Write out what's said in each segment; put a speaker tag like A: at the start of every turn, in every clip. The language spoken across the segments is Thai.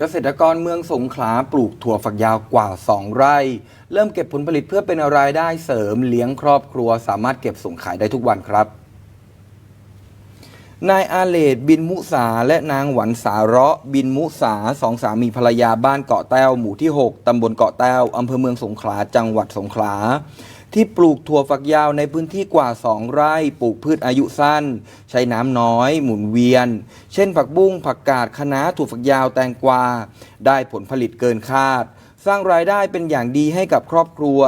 A: เกษตรกรเมืองสงขลาปลูกถั่วฝักยาวกว่า 2 ไร่ เริ่มเก็บผลผลิตเพื่อเป็นรายได้เสริมเลี้ยงครอบครัว สามารถเก็บส่งขายได้ทุกวันครับ นายอาเลดบินมุสาและนางหวันสาระบินมุสาสองสามีภรรยาบ้านเกาะแต้วหมู่ที่ 6 ตำบลเกาะแต้วอำเภอเมืองสงขลาจังหวัดสงขลา ที่ปลูกถั่วฝักยาวในพื้นที่กว่า 2 ไร่ปลูกพืชอายุสั้น ใช้น้ำน้อย หมุนเวียน เช่นผักบุ้งผักกาดคะน้าถั่วฝักยาวแตงกวา ได้ผลผลิตเกินคาด สร้างรายได้เป็นอย่างดีให้กับครอบครัว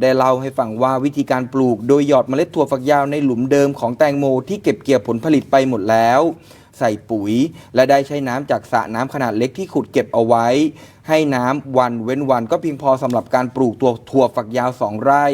A: ได้เล่าให้ฟังว่าวิธีการปลูกโดยหยอดเมล็ดถั่วฝักยาวในหลุมเดิมของแตงโมที่เก็บเกี่ยวผลผลิตไปหมดแล้ว ใส่ปุ๋ย และได้ใช้น้ำจากสระน้ำขนาดเล็กที่ขุดเก็บเอาไว้ ให้น้ำวันเว้นวันก็เพียงพอสำหรับการปลูกตัวถั่วฝักยาว 2 ไร่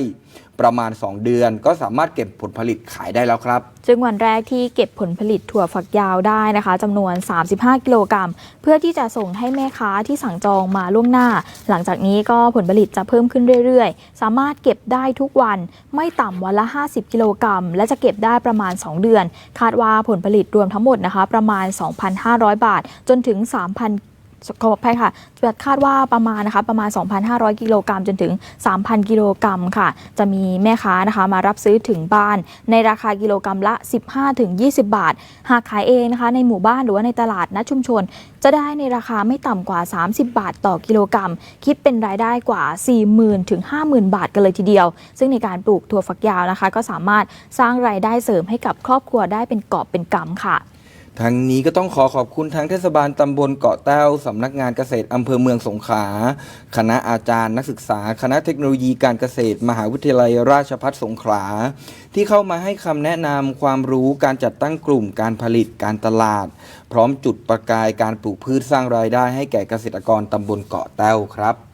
A: ประมาณ 2 เดือน ก็สามารถเก็บผลผลิตขายได้แล้วครับ
B: ซึ่งวันแรกที่เก็บผลผลิตถั่วฝักยาวได้นะคะจำนวน 35 กิโลกรัม เพื่อที่จะส่งให้แม่ค้าที่สั่งจองมาล่วงหน้า หลังจากนี้ก็ผลผลิตจะเพิ่มขึ้นเรื่อยๆ สามารถเก็บได้ทุกวันไม่ต่ำวันละ 50 กิโลกรัม และจะเก็บได้ประมาณ 2 เดือน คาดว่าผลผลิตรวมทั้งหมดนะคะประมาณ 2,500 บาท จนถึง 3,000 ขออภัยค่ะคาดว่าประมาณนะคะประมาณ 2,500 กิโลกรัมจนถึง 3,000 กิโลกรัมค่ะ จะมีแม่ค้านะคะมารับซื้อถึงบ้าน ในราคากิโลกรัมละ 15-20 บาท หากขายเองนะคะในหมู่บ้านหรือว่าในตลาดนัดชุมชน จะได้ในราคาไม่ต่ำกว่า 30 บาทต่อกิโลกรัม คิดเป็นรายได้กว่า 40,000ถึง50,000 บาทกันเลยทีเดียว ซึ่งในการปลูกถั่วฝักยาวนะคะ ก็สามารถสร้างรายได้เสริมให้กับครอบครัวได้เป็นกอบเป็นกำค่ะ
A: ทั้งนี้ก็ต้องขอขอบคุณทางเทศบาลตำบลเกาะแต้วสำนักงานเกษตรอำเภอเมืองสงขลาคณะอาจารย์นักศึกษา คณะเทคโนโลยีการเกษตร มหาวิทยาลัยราชภัฏสงขลาที่เข้ามาให้คำแนะนำความรู้การจัดตั้งกลุ่มการผลิตการตลาด พร้อมจุดประกายการปลูกพืชสร้างรายได้ให้แก่เกษตรกรตำบลเกาะแต้วครับ